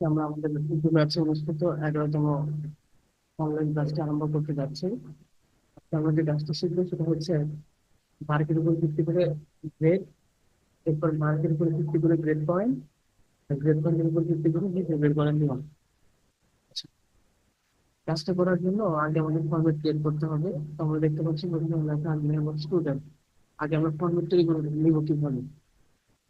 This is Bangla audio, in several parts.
আমরা আমাদের ম্যাপসে অবস্থিত এগারোতম অনলাইন ক্লাসটি আরম্ভ করতে যাচ্ছি। আমরা যে শিখব সেটা হচ্ছে মার্কের উপর ভিত্তি করে গ্রেড এরপর মার্কের উপর ভিত্তি করে গ্রেড পয়েন্ট গ্রেড পয়েন্টের উপর ভিত্তি করে করার নিয়ম। আচ্ছা, কাজটা করার জন্য আগে আমাদের ফরম্যাট ক্রিয়েট করতে হবে। তো আমরা দেখতে পাচ্ছি লেখা স্টুডেন্ট আগে আমরা ফরম্যাট তৈরি করে নিব কীভাবে?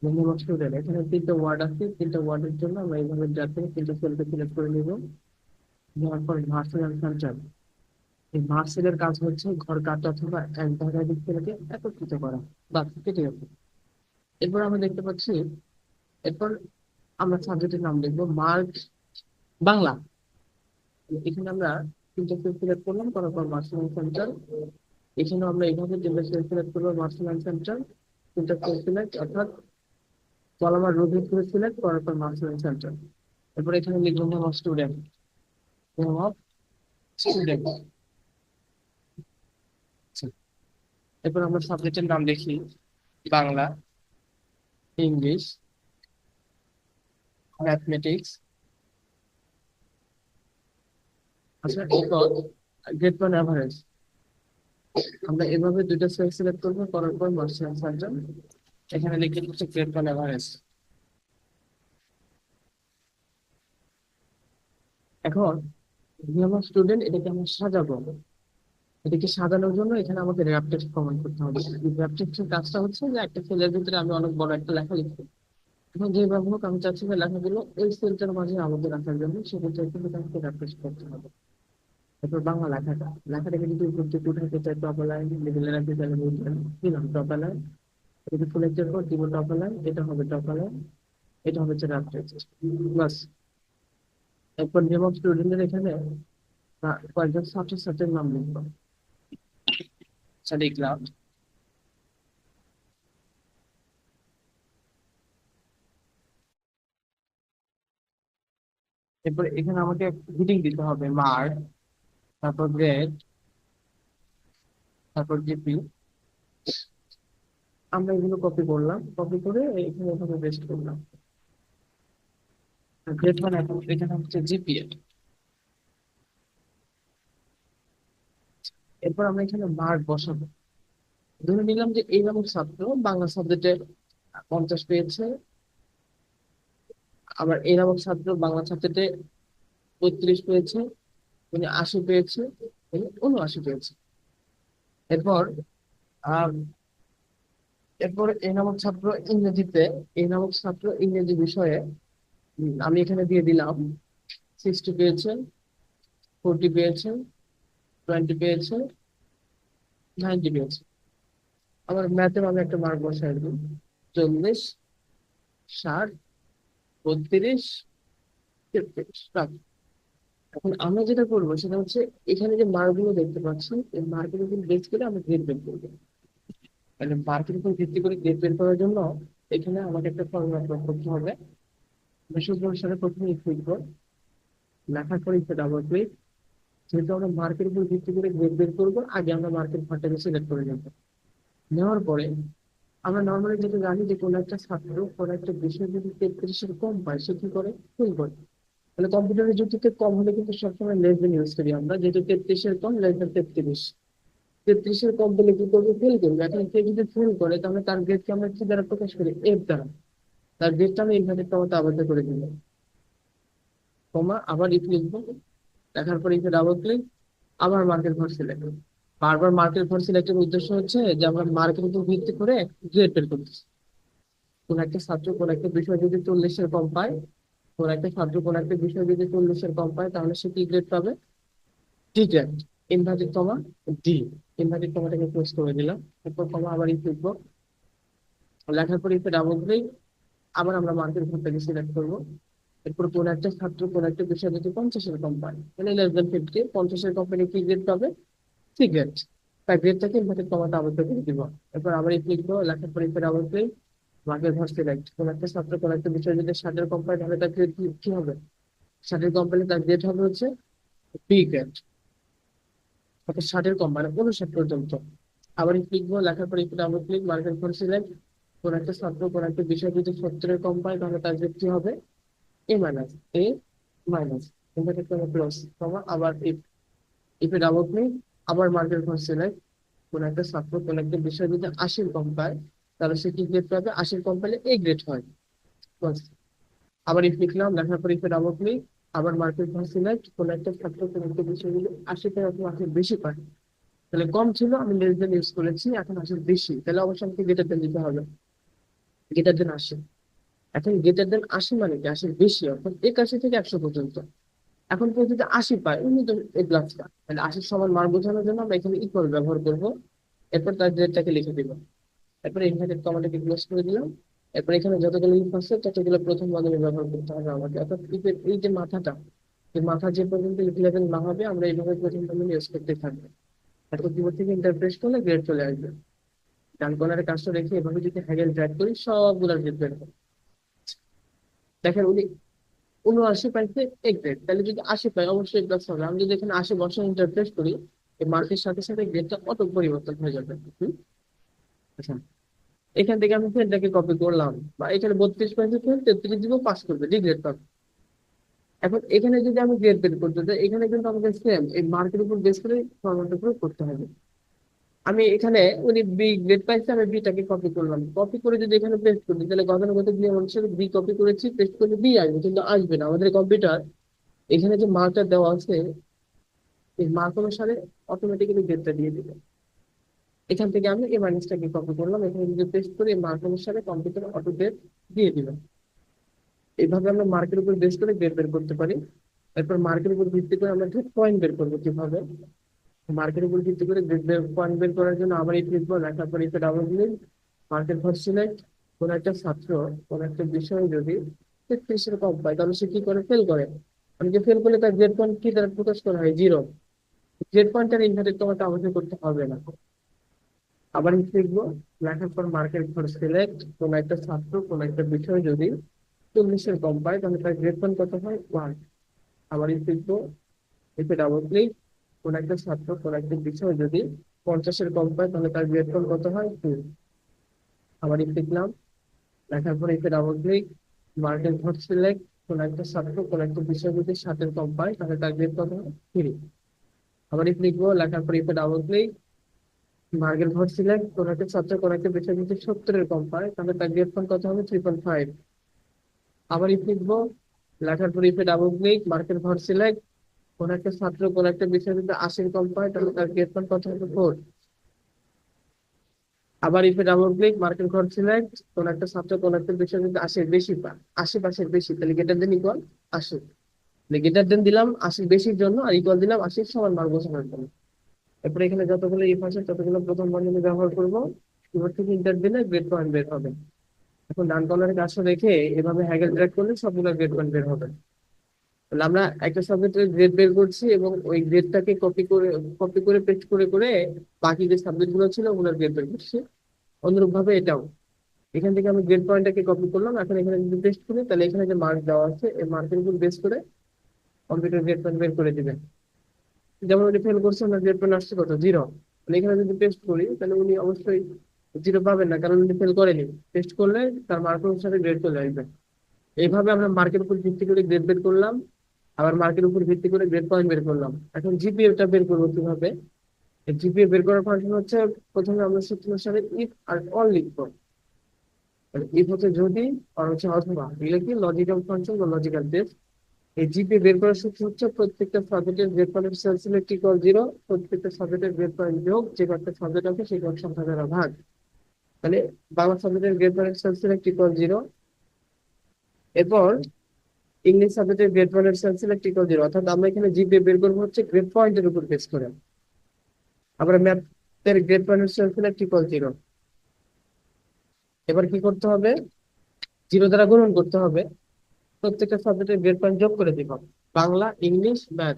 এখানে তিনটা ওয়ার্ড আছে, তিনটা ওয়ার্ডের জন্য আমরা এইভাবে যাতে তিনটা সেলকে সিলেক্ট করে নিব। নেওয়ার পর ভার্সেল অ্যান্ড সেন্টার এই ভার্সেলের কাজ হচ্ছে ঘর কাটা অথবা এক একাধিক ছেলেকে একত্রিত করা বাস কেটে গেছে এরপর আমরা দেখতে পাচ্ছি, এরপর আমরা সাবজেক্টের নাম লিখব মার্ক বাংলা। এখানে আমরা তিনটা সেল সিলেক্ট করলাম, করার পর মার্শাল সেন্টার এখানে আমরা এইভাবে তিনটা সেল সিলেক্ট করব মার্শাল সেন্টার তিনটা সেল সিলেক্ট অর্থাৎ কলামার রোধের করে সিলেক্ট করার পর মার্শাল সেন্টার এরপর এখানে লিখব অফ স্টুডেন্ট অফ স্টুডেন্ট এরপর আমরা সাবজেক্টের নাম দেখি। বাংলা, ইংলিশ ম্যাথমেটিক্স আচ্ছা এরপর গ্রেড ওয়ান অ্যাভারেজ আমরা এভাবে দুইটা সেল সিলেক্ট করব, করার পর মার্শাল সেন্টার এখানে লিখে হচ্ছে ওয়ান অ্যাভারেজ এখন নিয়ম স্টুডেন্ট এটাকে আমরা সাজাবো। এটাকে সাজানোর জন্য এখানে আমাকে র্যাপ টেক্সট কমেন্ট করতে হবে। র্যাপ টেক্সটের কাজটা হচ্ছে যে একটা সেলের ভিতরে আমি অনেক বড় একটা লেখা লিখব। এখন যেভাবে হোক, আমি চাচ্ছি যে লেখাগুলো এই সেলটার মাঝে আমাদের রাখার জন্য, সেক্ষেত্রে কিন্তু আমাকে র্যাপ করতে হবে। তারপর বাংলা লেখাটা। লেখাটাকে যদি উপর দিকে উঠাতে চাই টপ লাইন মিডিলে বুঝলেন দিলাম টপ লাইন যদি সিলেক্টের পর দিব টপ এটা হবে টপ এটা হবে হচ্ছে র্যাপ টেক্সট বাস। এরপর নেম অফ স্টুডেন্টের এখানে কয়েকজন ছাত্রছাত্রীর নাম লিখব। আচ্ছা লিখলাম এরপর এখানে আমাকে হিডিং দিতে হবে মার্ক তারপর গ্রেড তারপর জিপি আমরা এগুলো কপি করলাম কপি করে এখানে এভাবে পেস্ট করলাম। গ্রেড মানে এখন এখানে হচ্ছে জিপিএ এরপর আমরা এখানে মার্ক বসাবো। ধরে নিলাম যে এই নামক ছাত্র বাংলা সাবজেক্টে পঞ্চাশ পেয়েছে। আবার এই নামক ছাত্র বাংলা সাবজেক্টে বত্রিশ পেয়েছে উনি আশি পেয়েছে উনি উনআশি পেয়েছে। এরপর এরপর এই নামক ছাত্র ইংরেজিতে, এই নামক ছাত্র ইংরেজি বিষয়ে আমি এখানে দিয়ে দিলাম। সিক্সটি পেয়েছে ফোরটি পেয়েছে টোয়েন্টি পেয়েছে নাইনটি পেয়েছে আবার ম্যাথের আমি একটা মার্ক বসাই দিই। চল্লিশ, ষাট, বত্রিশ এখন আমরা যেটা করব সেটা হচ্ছে এখানে যে মার্কগুলো দেখতে পাচ্ছি এই উপর বেস করে আমরা গ্রেড বের করব মানে মার্কের উপর ভিত্তি করে গ্রেড বের করার জন্য এখানে আমাকে একটা ফর্মুলা প্রয়োগ করতে হবে। বিশেষ সাথে প্রথমে লিখব লেখার পরে ডাবল ক্লিক যেহেতু আমরা মার্কের উপর ভিত্তি করে গ্রেড বের করব, আগে আমরা মার্কেট ঘরটাকে সিলেক্ট করে নেব। নেওয়ার পরে আমরা নর্মালি যেটা জানি যে কোনো একটা ছাত্র, কোনো একটা বিষয় যদি তেত্রিশের কম পায়, সে কি করে? ফেল করে তাহলে কম্পিউটারের যুক্তিতে কম হলে কিন্তু সবসময় লেস দেন ইউজ করি আমরা। যেহেতু তেত্রিশের কম লেস দেন তেত্রিশ। তেত্রিশের কম পেলে কি করবে ফেল করবে এখন সে যদি ফেল করে, তাহলে তার গ্রেডকে আমরা কি দ্বারা প্রকাশ করি এফ দ্বারা। তার গ্রেডটা আমি ইনভার্টেড কমাতে আবদ্ধ করে দিল কমা, আবার ইফ লিখব। লেখার পর ইফে ডাবল ক্লিক আবার মার্কেট ঘর সিলেক্ট বারবার মার্কেট ঘর সিলেক্টের উদ্দেশ্য হচ্ছে যে আমরা মার্কেট উপর ভিত্তি করে গ্রেড বের করতেছি কোন একটা ছাত্র কোন একটা বিষয় যদি চল্লিশের কম পায়, কোন একটা ছাত্র কোন একটা বিষয় যদি চল্লিশের কম পায়, তাহলে সে কি গ্রেড পাবে? D grade inverted comma D inverted কমাটাকে close করে দিলাম। এরপর কমা আবার ই লিখব। লেখার পর ইফে ডাবল ক্লিক আবার আমরা মার্কেট ঘরটাকে সিলেক্ট করব। এরপর কোন একটা ছাত্র কোন একটা বিষয় যদি পঞ্চাশের কম পায় মানে লেস দেন ফিফটি পঞ্চাশের কোম্পানি কি গ্রেড পাবে? সি গ্রেড তার গ্রেডটাকে ইনভার্টেড কমাতে আবদ্ধ করে দিব। এরপর আবার এই লিখব লেখার পর এরপর আবার ক্লিক মার্কেট ঘর সিলেক্ট কোন একটা ছাত্র কোন একটা বিষয় যদি ষাটের কম পায় তাহলে তার কি হবে? ষাটের কম পেলে তার গ্রেড হবে হচ্ছে বি গ্রেড অর্থাৎ ষাটের কম মানে উনষাট পর্যন্ত। আবার লিখব লেখার পর এরপর আবার ক্লিক মার্কেট ঘর সিলেক্ট কোন একটা ছাত্র, কোন একটা বিষয় যদি সত্তরের কম পায়, তাহলে তার কি হবে? A minus A minus inverted comma plus comma আবার ইফ ডাবল ক্লিক আবার মার্কেট ফর সিলেক্ট কোন একটা ছাত্র, কোন একটা বিষয় যদি আশির কম পায়, তাহলে সে কি গ্রেড পাবে? আশির কম পেলে এ গ্রেড হয়। আবার ইফ লিখলাম, লেখার পর ইফে ডাবল ক্লিক আবার মার্কেট সিলেক্ট কোন একটা ছাত্র কোন একটা বিষয় যদি আশি অথবা আশির বেশি পায়। তাহলে কম ছিল, আমি লেস ইউজ করেছি, এখন আশির বেশি। তাহলে অবশ্যই আমাকে গ্রেটার দেন দিতে হবে। গ্রেটার দেন আশি এখন গ্রেটার দেন আশি মানে কি? আশির বেশি, অর্থাৎ একাশি থেকে একশো পর্যন্ত। এখন কেউ যদি আশি পায় উনি তো এ প্লাস পায় তাহলে আশির সমান মান বোঝানোর জন্য আমরা এখানে ইকুয়াল ব্যবহার করব। এরপর তার গ্রেডটাকে লিখে দিব। এরপর ইনভার্টেড কমাটাকে ক্লোজ করে দিলাম। এরপর এখানে যতগুলো ইফ আছে, ততগুলো প্রথম বদলে ব্যবহার করতে হবে আমাকে। অর্থাৎ ইফের এই যে মাথাটা, এই মাথা যে পর্যন্ত ইফ লেভেল না হবে, আমরা এইভাবে প্রথম বদলে ইউজ করতে থাকব। এরপর কিবোর্ড থেকে ইন্টারপ্রেস করলে গ্রেড চলে আসবে। ডান কর্নারে কাজটা রেখে এভাবে যদি হ্যাগেল ড্র্যাগ করি সবগুলোর গ্রেড বের হবে। দেখেন উনি উনআশি পাইছে এক গ্রেড তাহলে যদি আশি পাই অবশ্যই প্লাস হবে। আমি যদি এখানে আশি বছর ইন্টারপ্রেস করি, এই মার্কের সাথে সাথে গ্রেডটা অটো পরিবর্তন হয়ে যাবে। আচ্ছা। এখান থেকে আমি ফেলটাকে কপি করলাম। বা এখানে বত্রিশ পাইছে ফেল তেত্রিশ দিব পাস করবে ডি গ্রেড পাবে। এখন এখানে যদি আমি গ্রেড বের করতে চাই, এখানে কিন্তু আমাকে সেম এই মার্কের উপর বেস করে ফরম্যাটটা প্রয়োগ করতে হবে। আমি এখানে উনি বি গ্রেড পাইছে, আমি বিটাকে কপি করলাম। কপি করে যদি এখানে পেস্ট করি, তাহলে গতানুগতিক নিয়ম অনুসারে বি কপি করেছি পেস্ট করলে বি আসবে, কিন্তু আসবে না। আমাদের কম্পিউটার এখানে যে মার্কটা দেওয়া আছে, এই মার্ক অনুসারে অটোমেটিক্যালি গ্রেডটা দিয়ে দিবে। এখান থেকে আমি এই মাইনাসটাকে কপি করলাম। এখানে যদি পেস্ট করি এই মার্ক অনুসারে কম্পিউটার গ্রেড দিয়ে দিবে এইভাবে আমরা মার্কের উপর বেস করে গ্রেড বের করতে পারি। এরপর মার্কের উপর ভিত্তি করে আমরা গ্রেড পয়েন্ট বের করব কীভাবে, মার্কের উপর ভিত্তি করে গ্রেড বের পয়েন্ট বের করার জন্য আবার এই লিখব লেখার পর এতে double click market for select কোন একটা ছাত্র, কোন একটা বিষয় যদি তেত্রিশের কম পায় তাহলে সে কি করে? ফেল করে। যে ফেল করলে তার গ্রেড পয়েন্ট কি দ্বারা প্রকাশ করা হয়? জিরো গ্রেড পয়েন্টের ইনভার্টেড কমাটা আমাদের করতে হবে না। আবার কি লিখব? লেখার পর মার্কেট ফর সিলেক্ট কোন একটা ছাত্র, কোন একটা বিষয় যদি চল্লিশের কম পায়, তাহলে তার গ্রেড পয়েন্ট কত হয়? ওয়ান আবার কি লিখব? এতে ডাবল ক্লিক কোন একটা ছাত্র, কোন একটা বিষয় যদি পঞ্চাশের কম পায়, তাহলে তার গ্রেড পয়েন্ট কত হয়? টু আবার ইফ লিখলাম? লেখার পর এতে double click market for select কোন একটা ছাত্র, কোন একটা বিষয় যদি ষাটের কম পায়, তাহলে তার গ্রেড কত হয়? থ্রি আবার ইফ লিখব? লেখার পর এতে double click market for select কোন একটা ছাত্র কোন একটা বিষয় যদি সত্তরের কম পায়, তাহলে তার গ্রেড পয়েন্ট কত হবে? থ্রি পয়েন্ট ফাইভ আবার ইফ লিখব, লেখার পরে ইফে double click market for select কোন একটা ছাত্র, কোন একটা বিষয় যদি আশির কম পায়, তাহলে তার গ্রেড পয়েন্ট কত হবে? ফোর আবার ইফে double click market for select কোন একটা ছাত্র, কোন একটা বিষয় যদি আশির বেশি পায়, আশি পাশের বেশি, তাহলে গেটার দেন ইকুয়াল আশি। গেটার দেন দিলাম আশির বেশির জন্য, আর ইকুয়াল দিলাম আশির সমান মান বোঝানোর জন্য। এরপরে এখানে যতগুলো ইফ আছে, ততগুলো প্রথম বন্ধনী ব্যবহার করব। থেকে ইন্টার দিলে গ্রেড পয়েন্ট বের হবে। এখন ডান কর্নারে কাজটা রেখে এভাবে হ্যাগেল ড্র্যাগ করলে সবগুলো গ্রেড পয়েন্ট বের হবে। তাহলে আমরা একটা সাবজেক্টের গ্রেড বের করছি এবং ওই গ্রেডটাকে কপি করে কপি করে পেস্ট করে করে বাকি যে সাবজেক্টগুলো ছিল ওগুলোর গ্রেড বের করছি। অনুরূপ ভাবে এটাও। এখান থেকে আমি গ্রেড পয়েন্টটাকে কপি করলাম। এখন এখানে যদি পেস্ট করি, তাহলে এখানে যে মার্ক দেওয়া আছে, এই মার্কের উপর বেস করে কম্পিউটার গ্রেড পয়েন্ট বের করে দিবে যেমন উনি ফেল করছে না গ্রেড আসছে কত? জিরো এখানে যদি টেস্ট করি, তাহলে উনি অবশ্যই জিরো পাবেন না, কারণ উনি ফেল করেনি। টেস্ট করলে তার মার্ক অনুসারে গ্রেড চলে আসবে। এইভাবে আমরা মার্কের উপর ভিত্তি করে গ্রেড বের করলাম, আবার মার্কের উপর ভিত্তি করে গ্রেড পয়েন্ট বের করলাম। এখন জিপিএ টা বের করব কীভাবে? জিপিএ বের করার ফাংশন হচ্ছে, প্রথমে আমরা সূত্র অনুসারে ইফ আর অল লিখব। ইফ হচ্ছে যদি, আর হচ্ছে অথবা এগুলো কি লজিক্যাল ফাংশন বা লজিক্যাল বেস এই জিপিএ বের করার সূত্র হচ্ছে প্রত্যেকটা সাবজেক্টের grade point cell select equal zero প্রত্যেকটা সাবজেক্টের গ্রেড পয়েন্ট যোগ যে কয়েকটা সাবজেক্ট আছে সেই কয়েক সংখ্যা দ্বারা ভাগ তাহলে বাংলা সাবজেক্টের grade point cell select equal zero এরপর ইংলিশ সাবজেক্টের grade point cell select equal zero অর্থাৎ আমরা এখানে জিপিএ বের করব হচ্ছে গ্রেড পয়েন্টের উপর বেস করে। আবার ম্যাথের grade point cell select equal zero এবার কি করতে হবে? জিরো দ্বারা গুণন করতে হবে। প্রত্যেকটা সাবজেক্টের গ্রেড পয়েন্ট যোগ করে দিব। বাংলা, ইংলিশ ম্যাথ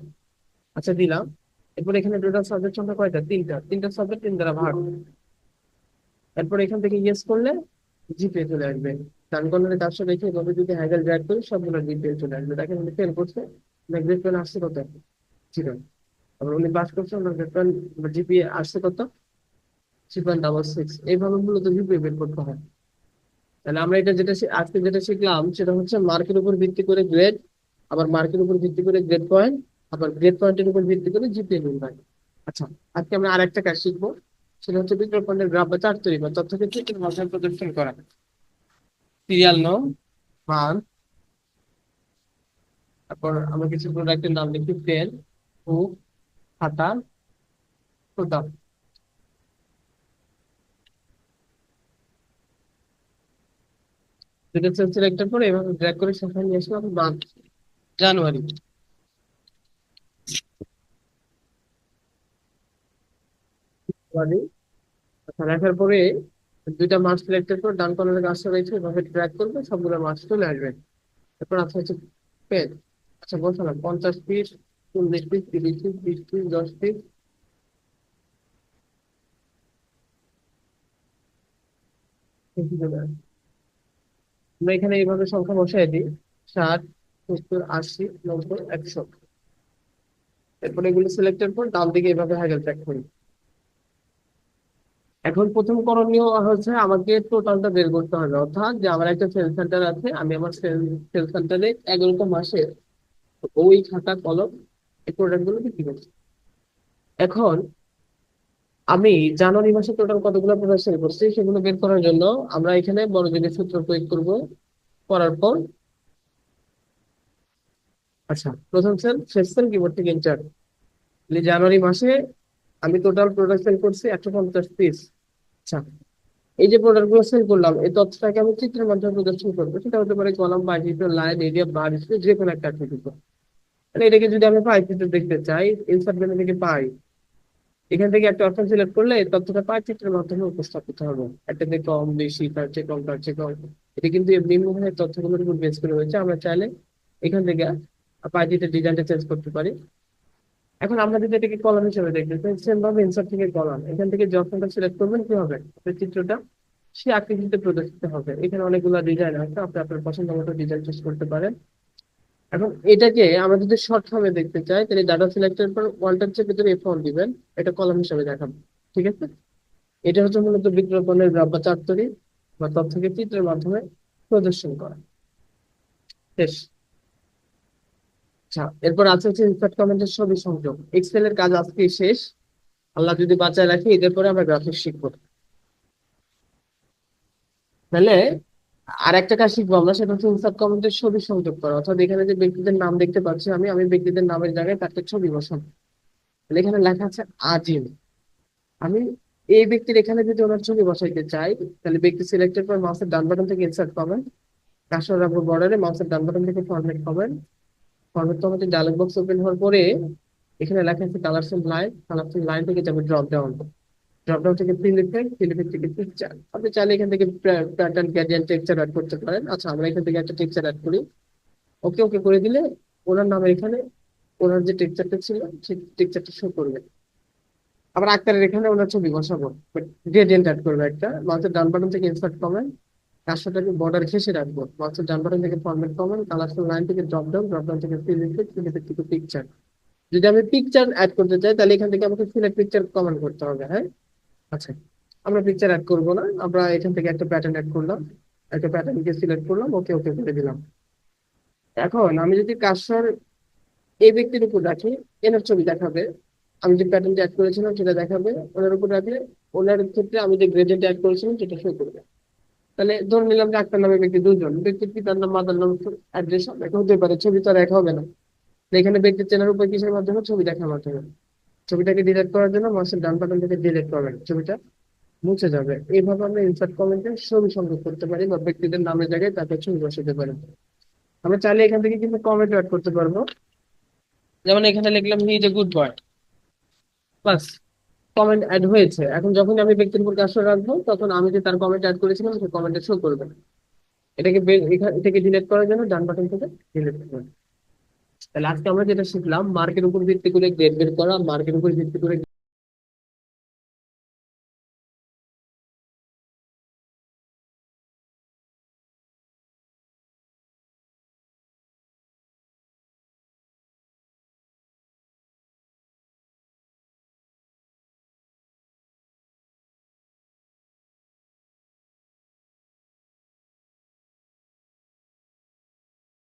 আচ্ছা দিলাম। এরপর এখানে টোটাল সাবজেক্ট সংখ্যা কয়টা? তিনটা। তিনটা সাবজেক্ট তিন দ্বারা ভাগ। এরপর এখান থেকে ইয়েস করলে জিপিএ চলে আসবে। ডান কর্নারে কাজটা রেখে এভাবে যদি হ্যাগেল ড্র্যাগ করি, সবগুলো জিপিএ চলে আসবে। দেখেন, উনি ফেল করছে। না গ্রেড পয়েন্ট আসছে কত? জিরো আবার উনি পাস করছে ওনার গ্রেড পয়েন্ট জিপিএ আসছে কত? থ্রি পয়েন্ট ডাবল সিক্স এইভাবে মূলত জিপিএ বের করতে হয়। তাহলে আমরা এটা যেটা আজকে যেটা শিখলাম সেটা হচ্ছে মার্কের উপর ভিত্তি করে গ্রেড আবার মার্কের উপর ভিত্তি করে গ্রেড পয়েন্ট আবার গ্রেড পয়েন্টের উপর ভিত্তি করে জিপিএ নির্ণয়। আচ্ছা আজকে আমরা আরেকটা কাজ শিখব, সেটা হচ্ছে পণ্যের গ্রাফ বা চার্ট তৈরি বা তথ্যকে চিত্রের মাধ্যমে প্রদর্শন করা। সিরিয়াল নং মান তারপর আমরা কিছু প্রোডাক্টের নাম লিখি পেন বুক খাতা টোটাল দুটো পরে এভাবে করে সেখানে নিয়ে আসলাম জানুয়ারি। জানুয়ারি। আচ্ছা পরে দুইটা মার্কস সিলেক্টের পর ডান কর্নারে কাজটা রয়েছে, এভাবে করবে, সবগুলো মার্কস চলে আসবে। এরপর আছে হচ্ছে পেন আচ্ছা বলছিলাম পঞ্চাশ পিস চল্লিশ পিস তিরিশ পিস বিশ পিস দশ পিস আমরা এখানে এইভাবে সংখ্যা বসাই দিই, ষাট, সত্তর, আশি, নব্বই, একশো। এরপর এগুলো সিলেক্টের পর ডান দিকে এভাবে হ্যান্ডেল ট্র্যাক করি। এখন প্রথম করণীয় হচ্ছে আমাকে টোটালটা বের করতে হবে, অর্থাৎ যে আমার একটা সেল সেন্টার আছে, আমি আমার সেল সেল সেন্টারে এগারোটা মাসে ওই খাতা, কলম, এই প্রোডাক্টগুলো বিক্রি করছি। এখন আমি জানুয়ারি মাসে টোটাল কতগুলো প্রোডাক্ট সেল করছি সেগুলো বের করার জন্য আমরা এখানে বড় জনের সূত্র প্রয়োগ করব করার পর। আচ্ছা প্রথম সেল শেষ সেল কিবোর্ড থেকে এন্টার জানুয়ারি মাসে আমি টোটাল প্রোডাক্ট সেল করছি একশো পঞ্চাশ পিস আচ্ছা এই যে প্রোডাক্টগুলো সেল করলাম, এই তথ্যটাকে আমি চিত্রের মাধ্যমে প্রদর্শন করব। সেটা হতে পারে কলাম বা লাইন এরিয়া, বার যে কোনো একটা আকৃতি মানে এটাকে যদি আমি পাই দেখতে চাই ইনসার্ট থেকে পাই এখান থেকে একটা অপশন সিলেক্ট করলে তথ্যটা পাই চিত্রের মাধ্যমে উপস্থাপিত হবে। একটা একটাতে কম, বেশি তার চেয়ে কম তার চেয়ে কম। এটা কিন্তু নিম্নমানের তথ্যগুলোর উপর বেস করে হয়েছে আমরা চাইলে এখান থেকে পাই চিত্রের ডিজাইনটা চেঞ্জ করতে পারি। এখন আমরা যদি এটাকে কলাম হিসেবে চাই সেম ভাবে ইনসার্ট থেকে কলাম এখান থেকে যে অপশনটা সিলেক্ট করবেন, কি হবে? চিত্রটা সে আকৃতিতে প্রদর্শিত হবে। এখানে অনেকগুলো ডিজাইন আছে। আপনি আপনার পছন্দ মতো ডিজাইন চুজ করতে পারেন। এখন এটাকে আমরা যদি শর্ট ফর্মে দেখতে চাই, তাহলে ডাটা সিলেক্টের পর ওয়ালটার চেপে ধরে এফ ওয়ান দিবেন, এটা কলাম হিসাবে দেখাবো, ঠিক আছে? এটা হচ্ছে মূলত বিজ্ঞাপনের গ্রাফ বা চার্ট বা তথ্যকে চিত্রের মাধ্যমে প্রদর্শন করা। শেষ আচ্ছা এরপর আছে হচ্ছে ইনসার্ট কমেন্টের ছবি সংযোগ। এক্সেল এর কাজ আজকে শেষ। আল্লাহ যদি বাঁচায় রাখি, এদের পরে আমরা গ্রাফিক্স শিখব। তাহলে আর একটা কাজ শিখব আমরা, সেটা হচ্ছে ইনসার্ট কমেন্টের ছবি সংযোগ করা। অর্থাৎ এখানে যে ব্যক্তিদের নাম দেখতে পাচ্ছি আমি আমি ব্যক্তিদের নামের জায়গায় তার একটা ছবি বসাবো। এখানে লেখা আছে আজিম। আমি এই ব্যক্তির এখানে যদি ওনার ছবি বসাইতে চাই, তাহলে ব্যক্তি সিলেক্টের পর মাউসের ডান বাটন থেকে ইনসার্ট পাবেন কাশর রাখব বর্ডারে মাউসের ডান বাটন থেকে ফরম্যাট পাবেন ফরম্যাট কমাতে ডায়লগ বক্স ওপেন হওয়ার পরে এখানে লেখা আছে এন্ড লাইন এন্ড লাইন থেকে যাবে ড্রপ ডাউন ড্রপ ডাউন থেকে ইফেক্ট ফিল থেকে পিকচার আপনি চাইলে এখান থেকে প্যাটার্ন গ্রেডিয়েন্ট টেক্সচার অ্যাড করতে পারেন। আচ্ছা আমরা এখান থেকে একটা টেক্সচার অ্যাড করি। ওকে ওকে করে দিলে ওনার নামের এখানে, ওনার যে টেক্সচারটা ছিল, সেই টেক্সচারটা শো করবে। আবার আক্তারের এখানে ওনার ছবি বসাবো। গ্রেডিয়েন্ট অ্যাড করবে একটা। মাউসের ডান বাটন থেকে ইনসার্ট কমেন্ট কাজটাকে বর্ডার ঘেসে রাখব। মাউসের ডান বাটন থেকে ফরম্যাট কমেন্ট কালারফুল লাইন থেকে ড্রপ ডাউন ড্রপ ডাউন থেকে ফিল ইফেক্ট থেকে পিকচার যদি আমি পিকচার অ্যাড করতে চাই, তাহলে এখান থেকে আমাকে সিলেক্ট পিকচার কমেন্ট করতে হবে হ্যাঁ? আচ্ছা আমরা পিকচার অ্যাড করব না। আমরা এখান থেকে একটা প্যাটার্ন অ্যাড করলাম, একটা প্যাটার্নকে সিলেক্ট করলাম ওকে ওকে করে দিলাম। এখন আমি যদি কাজটার এই ব্যক্তির উপর রাখি, এনার ছবি দেখাবে, আমি যে প্যাটার্নটা অ্যাড করেছিলাম সেটা দেখাবে, ওনার উপর রাখলে ওনার ক্ষেত্রে আমি যে গ্রেডিয়েন্ট অ্যাড করেছিলাম সেটা শো করবে। তাহলে ধরে নিলাম যে একটা নামে ব্যক্তি দুজন, ব্যক্তির পিতার নাম, মাতার নাম অ্যাড্রেস এক হতে পারে, ছবি তো আর এক হবে না। এখানে ব্যক্তির চেনার উপর কিসের মাধ্যমে ছবি দেখার মাধ্যমে? ছবিটাকে ডিলিট করার জন্য মাউসের ডান বাটন থেকে ডিলিট করবেন। ছবিটা মুছে যাবে। এইভাবে আমরা ইনসার্ট কমেন্টে ছবি সংযোগ করতে পারি বা ব্যক্তিদের নামের জায়গায় তাকে ছবি বসাতে পারি। আমরা চাইলে এখান থেকে কিন্তু কমেন্ট অ্যাড করতে পারব। যেমন এখানে লিখলাম he is a good boy bus comment add হয়েছে। এখন যখন আমি ব্যক্তির উপর কাজ রাখব, তখন আমি যে তার কমেন্ট অ্যাড করেছিলাম, সে কমেন্টে শো করবে। এটাকে থেকে ডিলিট করার জন্য ডান বাটন থেকে ডিলিট করবেন। তাহলে আজকে আমরা যেটা শিখলাম মার্কের উপর ভিত্তি করে গ্রেড বের করা মার্কের উপর ভিত্তি করে